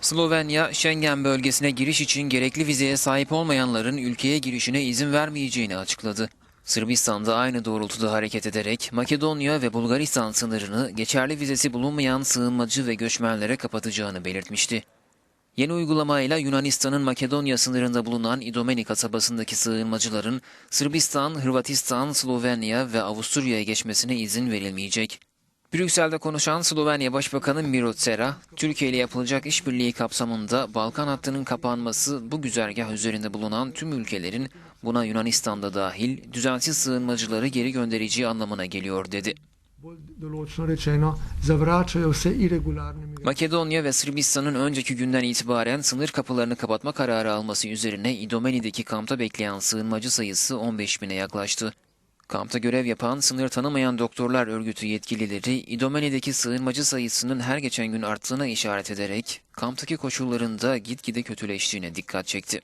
Slovenya, Schengen bölgesine giriş için gerekli vizeye sahip olmayanların ülkeye girişine izin vermeyeceğini açıkladı. Sırbistan da aynı doğrultuda hareket ederek Makedonya ve Bulgaristan sınırını geçerli vizesi bulunmayan sığınmacı ve göçmenlere kapatacağını belirtmişti. Yeni uygulamayla Yunanistan'ın Makedonya sınırında bulunan İdomeni kasabasındaki sığınmacıların Sırbistan, Hırvatistan, Slovenya ve Avusturya'ya geçmesine izin verilmeyecek. Brüksel'de konuşan Slovenya Başbakanı Miro Cerar, Türkiye ile yapılacak işbirliği kapsamında Balkan hattının kapanması bu güzergah üzerinde bulunan tüm ülkelerin buna Yunanistan'da dahil düzensiz sığınmacıları geri göndereceği anlamına geliyor dedi. Makedonya ve Sırbistan'ın önceki günden itibaren sınır kapılarını kapatma kararı alması üzerine İdomeni'deki kampta bekleyen sığınmacı sayısı 15 bine yaklaştı. Kampta görev yapan sınır tanımayan doktorlar örgütü yetkilileri İdomeni'deki sığınmacı sayısının her geçen gün arttığına işaret ederek kamptaki koşulların da gitgide kötüleştiğine dikkat çekti.